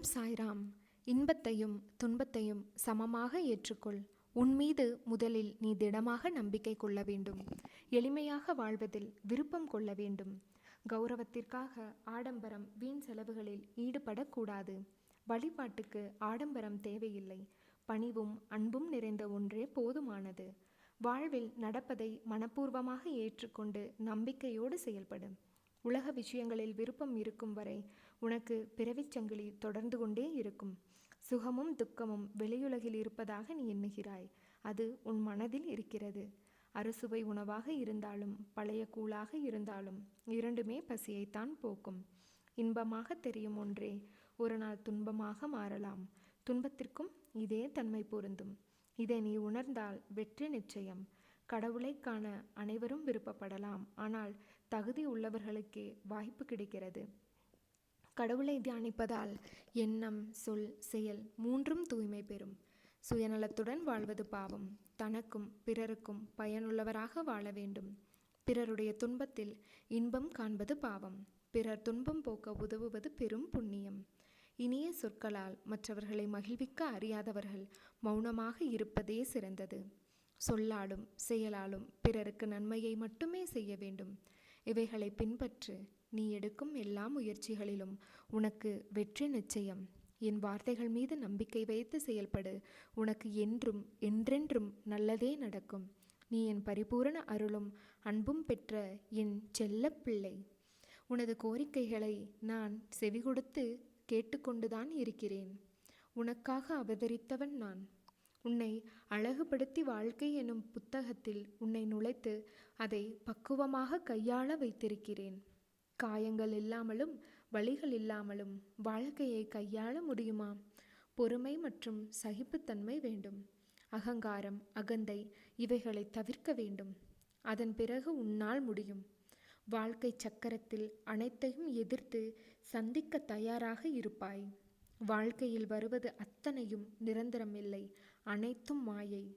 ஓம் சாய்ராம் இன்பத்தையும் துன்பத்தையும் சமமாக ஏற்றுக்கொள். உன் மீது முதலில் நீ திடமாக நம்பிக்கை கொள்ள வேண்டும். எளிமையாக வாழ்வதில் விருப்பம் கொள்ள வேண்டும். கௌரவத்திற்காக ஆடம்பரம் வீண் செலவுகளில் ஈடுபடக்கூடாது. வழிபாட்டுக்கு ஆடம்பரம் தேவையில்லை. பணிவும் அன்பும் நிறைந்த ஒன்றே போதுமானது. வாழ்வில் நடப்பதை மனப்பூர்வமாக ஏற்றுக்கொண்டு நம்பிக்கையோடு செயல்படும் உலக விஷயங்களில் விருப்பம் இருக்கும் வரை உனக்கு பிறவிச் சங்கிலி தொடர்ந்து கொண்டே இருக்கும். சுகமும் துக்கமும் வெளியுலகில் இருப்பதாக நீ எண்ணுகிறாய். அது உன் மனதில் இருக்கிறது. அறுசுவை உணவாக இருந்தாலும் பழைய கூழாக இருந்தாலும் இரண்டுமே பசியைத்தான் போக்கும். இன்பமாக தெரியும் ஒன்றே ஒரு நாள் துன்பமாக மாறலாம். துன்பத்திற்கும் இதே தன்மை பொருந்தும். இதை நீ உணர்ந்தால் வெற்றி நிச்சயம். கடவுளை காண அனைவரும் விருப்பப்படலாம். ஆனால் தகுதி உள்ளவர்களுக்கே வாய்ப்பு கிடைக்கிறது. கடவுளை தியானிப்பதால் எண்ணம் சொல் செயல் மூன்றும் தூய்மை பெறும். சுயநலத்துடன் வாழ்வது பாவம். தனக்கும் பிறருக்கும் பயனுள்ளவராக வாழ வேண்டும். பிறருடைய துன்பத்தில் இன்பம் காண்பது பாவம். பிறர் துன்பம் போக்க உதவுவது பெரும் புண்ணியம். இனிய சொற்களால் மற்றவர்களை மகிழ்விக்க அறியாதவர்கள் மௌனமாக இருப்பதே சிறந்தது. சொல்லாலும் செயலாலும் பிறருக்கு நன்மையை மட்டுமே செய்ய வேண்டும். இவைகளை பின்பற்று நீ எடுக்கும் எல்லா முயற்சிகளிலும் உனக்கு வெற்றி நிச்சயம். என் வார்த்தைகள் மீது நம்பிக்கை வைத்து செயல்படு. உனக்கு என்றும் என்றென்றும் நல்லதே நடக்கும். நீ என் பரிபூரண அருளும் அன்பும் பெற்ற என் செல்லப்பிள்ளை உனது கோரிக்கைகளை நான் செவி கொடுத்து கேட்டுக்கொண்டுதான் இருக்கிறேன். உனக்காக அவதரித்தவன் நான். உன்னை அழகுபடுத்தி வாழ்க்கை எனும் புத்தகத்தில் உன்னை நுழைத்து அதை பக்குவமாக கையாள வைத்திருக்கிறேன். காயங்கள் இல்லாமலும் வழிகள் இல்லாமலும் வாழ்க்கையை கையாள முடியுமா? பொறுமை மற்றும் சகிப்புத்தன்மை வேண்டும். அகங்காரம் அகந்தை இவைகளை தவிர்க்க வேண்டும். அதன் பிறகு உன்னால் முடியும். வாழ்க்கை சக்கரத்தில் அனைத்தையும் எதிர்த்து சந்திக்க தயாராக இருப்பாய். வாழ்க்கையில் வருவது அத்தனையும் நிரந்தரமில்லை. அனைத்தும் மாயை.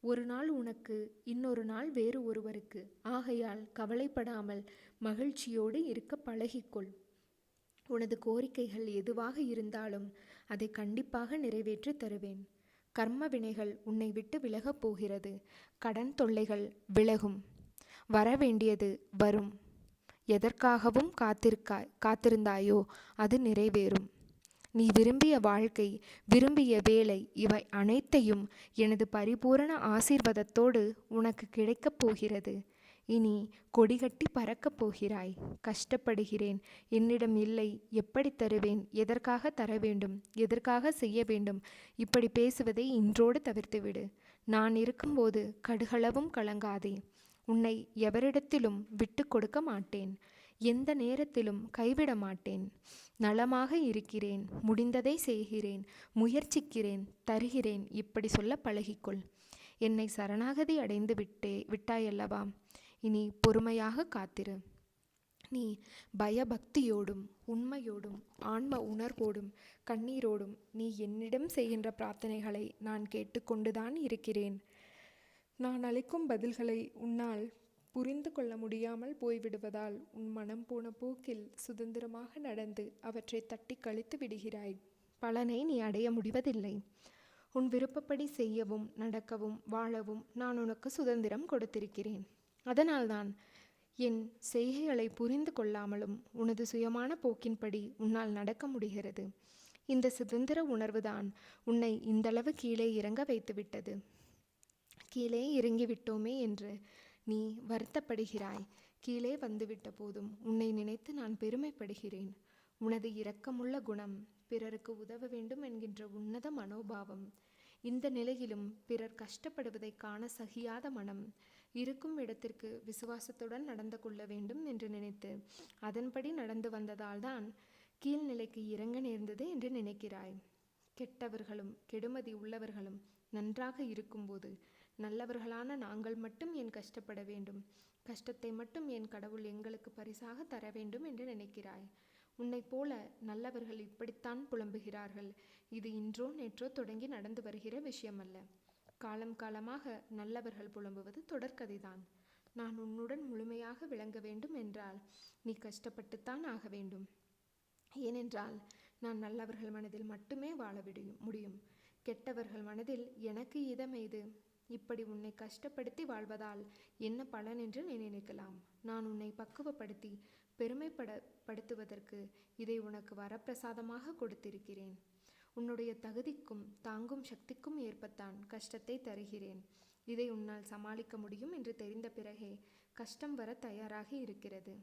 ஒரு நாள் உனக்கு இன்னொரு நாள் வேறு ஒருவருக்கு. ஆகையால் கவலைப்படாமல் மகிழ்ச்சியோடு இருக்க பழகிக்கொள். உனது கோரிக்கைகள் எதுவாக இருந்தாலும் அதை கண்டிப்பாக நிறைவேற்றி தருவேன். கர்ம வினைகள் உன்னை விட்டு விலகப் போகிறது. கடன் தொல்லைகள் விலகும். வர வேண்டியது வரும். எதற்காகவும் காத்திருக்காய் காத்திருந்தாயோ அது நிறைவேறும். நீ விரும்பிய வாழ்க்கை விரும்பிய வேலை இவை அனைத்தையும் எனது பரிபூரண ஆசீர்வாதத்தோடு உனக்கு கிடைக்கப் போகிறது. இனி கொடிகட்டி பறக்கப் போகிறாய். கஷ்டப்படுகிறேன். என்னிடம் இல்லை. எப்படி தருவேன்? எதற்காக தர வேண்டும்? எதற்காக செய்ய வேண்டும்? இப்படி பேசுவதை இன்றோடு தவிர்த்துவிடு. நான் இருக்கும்போது கடுகளவும் கலங்காதே. உன்னை எவரிடத்திலும் விட்டு கொடுக்க மாட்டேன். எந்த நேரத்திலும் கைவிட மாட்டேன். நலமாக இருக்கிறேன். முடிந்ததை செய்கிறேன். முயற்சிக்கிறேன். தருகிறேன். இப்படி சொல்ல பழகிக்கொள். என்னை சரணாகதி அடைந்து விட்டே விட்டாயல்லவா? இனி பொறுமையாக காத்திரு. நீ பயபக்தியோடும் உண்மையோடும் ஆன்ம உணர்வோடும் கண்ணீரோடும் நீ என்னிடம் செய்கின்ற பிரார்த்தனைகளை நான் கேட்டுக்கொண்டுதான் இருக்கிறேன். நான் அளிக்கும் பதில்களை உன்னால் புரிந்து கொள்ள முடியாமல் போய்விடுவதால் உன் மனம் போன போக்கில் சுதந்திரமாக நடந்து அவற்றை தட்டி கழித்து விடுகிறாய். பலனை நீ அடைய முடிவதில்லை. உன் விருப்பப்படி செய்யவும் நடக்கவும் வாழவும் நான் உனக்கு சுதந்திரம் கொடுத்திருக்கிறேன். அதனால்தான் என் செய்கைகளை புரிந்து கொள்ளாமலும் உனது சுயமான போக்கின்படி உன்னால் நடக்க முடிகிறது. இந்த சுதந்திர உணர்வுதான் உன்னை இந்தளவு கீழே இறங்க வைத்துவிட்டது. கீழே இறங்கிவிட்டோமே என்று நீ வருத்தப்படுகிறாய். கீழே வந்துவிட்ட போதும் உன்னை நினைத்து நான் பெருமைப்படுகிறேன். உனது இரக்கமுள்ள குணம் பிறருக்கு உதவ வேண்டும் என்கின்ற உன்னத மனோபாவம். இந்த நிலையிலும் பிறர் கஷ்டப்படுவதை காண சகியாத மனம் இருக்கும் இடத்திற்கு விசுவாசத்துடன் நடந்து கொள்ள வேண்டும் என்று நினைத்து அதன்படி நடந்து வந்ததால்தான் கீழ்நிலைக்கு இறங்க நேர்ந்தது என்று நினைக்கிறாய். கெட்டவர்களும் கெடுமதி உள்ளவர்களும் நன்றாக இருக்கும்போது நல்லவர்களான நாங்கள் மட்டும் ஏன் கஷ்டப்பட வேண்டும்? கஷ்டத்தை மட்டும் என் கடவுள் எங்களுக்கு பரிசாக தர வேண்டும் என்று நினைக்கிறாய்? உன்னைப் போல நல்லவர்கள் இப்படித்தான் புலம்புகிறார்கள். இது இன்றோ நேற்றோ தொடங்கி நடந்து வருகிற விஷயமல்ல. காலம் காலமாக நல்லவர்கள் புலம்புவது தொடர்கதைதான். நான் உன்னுடன் முழுமையாக விளங்க வேண்டும் என்றால் நீ கஷ்டப்பட்டுத்தான் ஆக வேண்டும். ஏனென்றால் நான் நல்லவர்கள் மனதில் மட்டுமே வாழ முடியும். கெட்டவர்கள் மனதில் எனக்கு இதமெய்து இப்படி உன்னை கஷ்டப்படுத்தி வாழ்வதால் என்ன பலன் என்று நீ நினைக்கலாம். நான் உன்னை பக்குவப்படுத்தி பெருமைப்பட படுத்துவதற்கு இதை உனக்கு வரப்பிரசாதமாக கொடுத்திருக்கிறேன். உன்னுடைய தகுதிக்கும் தாங்கும் சக்திக்கும் ஏற்பத்தான் கஷ்டத்தை தருகிறேன். இதை உன்னால் சமாளிக்க முடியும் என்று தெரிந்த பிறகே கஷ்டம் வர தயாராகி இருக்கிறது.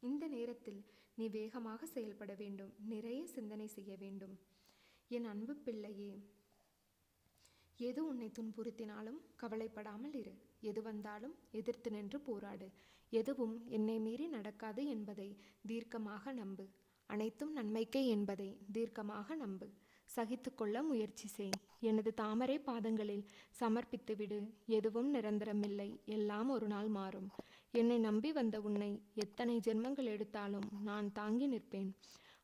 இந்த நேரத்தில் நீ வேகமாக செயல்பட வேண்டும். நிறைய சிந்தனை செய்ய வேண்டும். என் அன்பு பிள்ளையே எது உன்னை துன்புறுத்தினாலும் கவலைப்படாமல் இரு. எது வந்தாலும் எதிர்த்து நின்று போராடு. எதுவும் என்னை மீறி நடக்காது என்பதை தீர்க்கமாக நம்பு. அனைத்தும் நன்மைக்கே என்பதை தீர்க்கமாக நம்பு. சகித்துக்கொள்ள முயற்சி செய். எனது தாமரை பாதங்களில் சமர்ப்பித்து விடு. எதுவும் நிரந்தரமில்லை. எல்லாம் ஒரு நாள் மாறும். என்னை நம்பி வந்த உன்னை எத்தனை ஜென்மங்கள் எடுத்தாலும் நான் தாங்கி நிற்பேன்.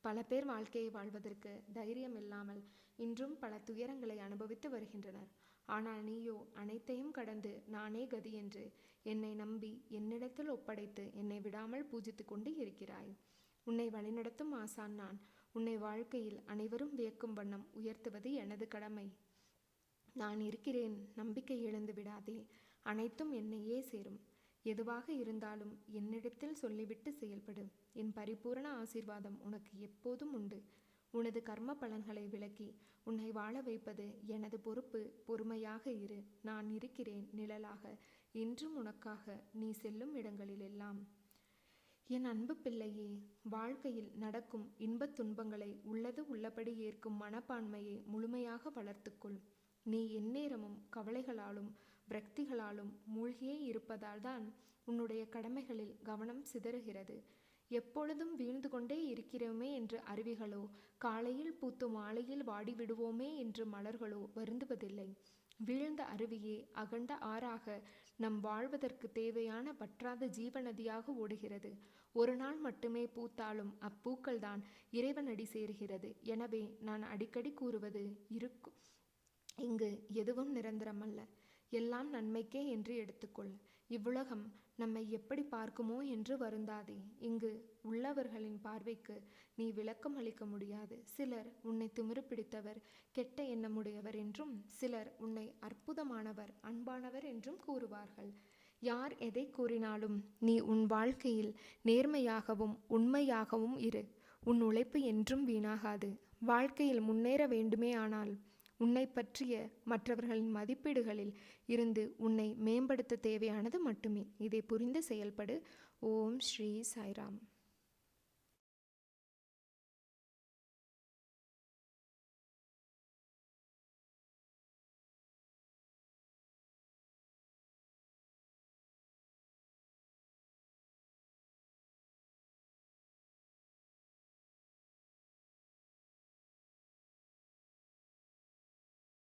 பல பேர் வாழ்க்கையை வாழ்வதற்கு தைரியம் இல்லாமல் இன்றும் பல துயரங்களை அனுபவித்து வருகின்றனர். ஆனால் நீயோ அனைத்தையும் கடந்து நானே கதி என்று என்னை நம்பி என்னிடத்தில் ஒப்படைத்து என்னை விடாமல் பூஜித்து கொண்டு இருக்கிறாய். உன்னை வழிநடத்தும் ஆசான் நான். உன்னை வாழ்க்கையில் அனைவரும் வியக்கும் வண்ணம் உயர்த்துவது எனது கடமை. நான் இருக்கிறேன். நம்பிக்கை இழந்து விடாதே. அனைத்தும் என்னையே சேரும். எதுவாக இருந்தாலும் என்னிடத்தில் சொல்லிவிட்டு செயல்படு. என் பரிபூரண ஆசீர்வாதம் உனக்கு எப்போதும் உண்டு. உனது கர்ம பலன்களை விளக்கி உன்னை வாழ வைப்பது எனது பொறுப்பு. பொறுமையாக இரு. நான் இருக்கிறேன் நிழலாக. என்றும் உனக்காக நீ செல்லும் இடங்களிலெல்லாம். என் அன்பு பிள்ளையே வாழ்க்கையில் நடக்கும் இன்பத் துன்பங்களை உள்ளது உள்ளபடி ஏற்கும் மனப்பான்மையை முழுமையாக வளர்த்துக்கொள். நீ எந்நேரமும் கவலைகளாலும் விரக்திகளாலும் மூழ்கியே இருப்பதால் தான் உன்னுடைய கடமைகளில் கவனம் சிதறுகிறது. எப்பொழுதும் வீழ்ந்து கொண்டே இருக்கிறோமே என்று அருவிகளோ காலையில் பூத்து மாலையில் வாடிவிடுவோமே என்று மலர்களோ வருந்துவதில்லை. வீழ்ந்த அருவியே அகண்ட ஆறாக நம் வாழ்வதற்கு தேவையான வற்றாத ஜீவநதியாக ஓடுகிறது. ஒரு நாள் மட்டுமே பூத்தாலும் அப்பூக்கள்தான் இறைவனடி சேர்கிறது. எனவே நான் அடிக்கடி கூறுவது இருக்கும் இங்கு எதுவும் நிரந்தரமல்ல. எல்லாம் நன்மைக்கே என்று எடுத்துக்கொள். இவ்வுலகம் நம்மை எப்படி பார்க்குமோ என்று வருந்தாதே. இங்கு உள்ளவர்களின் பார்வைக்கு நீ விளக்கம் அளிக்க முடியாது. சிலர் உன்னை திமிரு பிடித்தவர் கெட்ட எண்ணமுடையவர் என்றும் சிலர் உன்னை அற்புதமானவர் அன்பானவர் என்றும் கூறுவார்கள். யார் எதை கூறினாலும் நீ உன் வாழ்க்கையில் நேர்மையாகவும் உண்மையாகவும் இரு. உன் உழைப்பு என்றும் வீணாகாது. வாழ்க்கையில் முன்னேற வேண்டுமே ஆனால் உன்னை பற்றிய மற்றவர்களின் மதிப்பீடுகளில் இருந்து உன்னை மேம்படுத்த தேவையானது மட்டுமே. இதை புரிந்து செயல்படு. ஓம் ஸ்ரீ சாய்ராம்.